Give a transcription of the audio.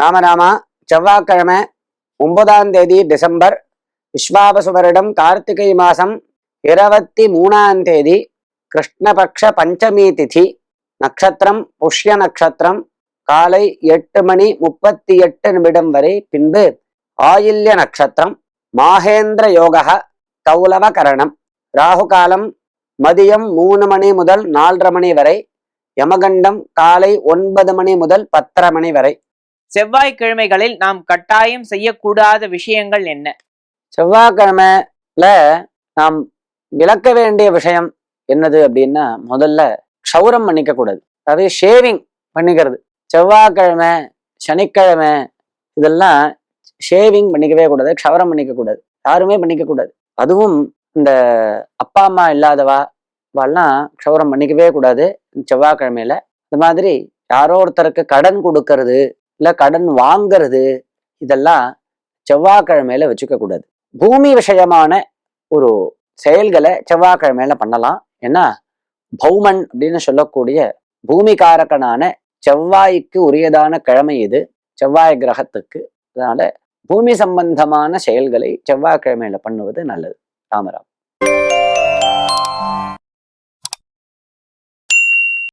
ராமராமா செவ்வாய்க்கிழமை ஒன்பதாம் தேதி டிசம்பர் விஸ்வாபசு வருடம் கார்த்திகை மாதம் இருபத்தி மூணாம் தேதி கிருஷ்ணபக்ஷ பஞ்சமி திதி நட்சத்திரம் புஷ்ய நட்சத்திரம் காலை எட்டு மணி முப்பத்தி எட்டு நிமிடம் வரை பின்பு ஆயில்ய நட்சத்திரம் மாகேந்திர யோகா கௌலவ கரணம் ராகு காலம் மதியம் மூணு மணி முதல் நாலரை மணி வரை யமகண்டம் காலை ஒன்பது மணி முதல் பத்தரை மணி வரை. செவ்வாய்க்கிழமைகளில் நாம் கட்டாயம் செய்யக்கூடாத விஷயங்கள் என்ன? செவ்வாய்க்கிழமைல நாம் விளக்க வேண்டிய விஷயம் என்னது அப்படின்னா முதல்ல க்ஷௌரம் பண்ணிக்க கூடாது. அதாவது ஷேவிங் பண்ணிக்கிறது. செவ்வாய்க்கிழமை சனிக்கிழமை இதெல்லாம் ஷேவிங் பண்ணிக்கவே கூடாது க்ஷவரம் பண்ணிக்க கூடாது. யாருமே பண்ணிக்க கூடாது. அதுவும் இந்த அப்பா அம்மா இல்லாதவா வாள்லாம் க்ஷவரம் பண்ணிக்கவே கூடாது செவ்வாய்க்கிழமையில. இந்த மாதிரி யாரோ ஒருத்தருக்கு கடன் கொடுக்கறது இல்லை கடன் வாங்கிறது இதெல்லாம் செவ்வாய்க்கிழமையில வச்சுக்க கூடாது. பூமி விஷயமான ஒரு செயல்களை செவ்வாய்க்கிழமையில பண்ணலாம். ஏன்னா பௌமன் அப்படின்னு சொல்லக்கூடிய பூமிகாரகனான செவ்வாய்க்கு உரியதான கிழமை இது. செவ்வாய் கிரகத்துக்கு. அதனால பூமி சம்பந்தமான செயல்களை செவ்வாய்க்கிழமையில பண்ணுவது நல்லது. ராமராம்.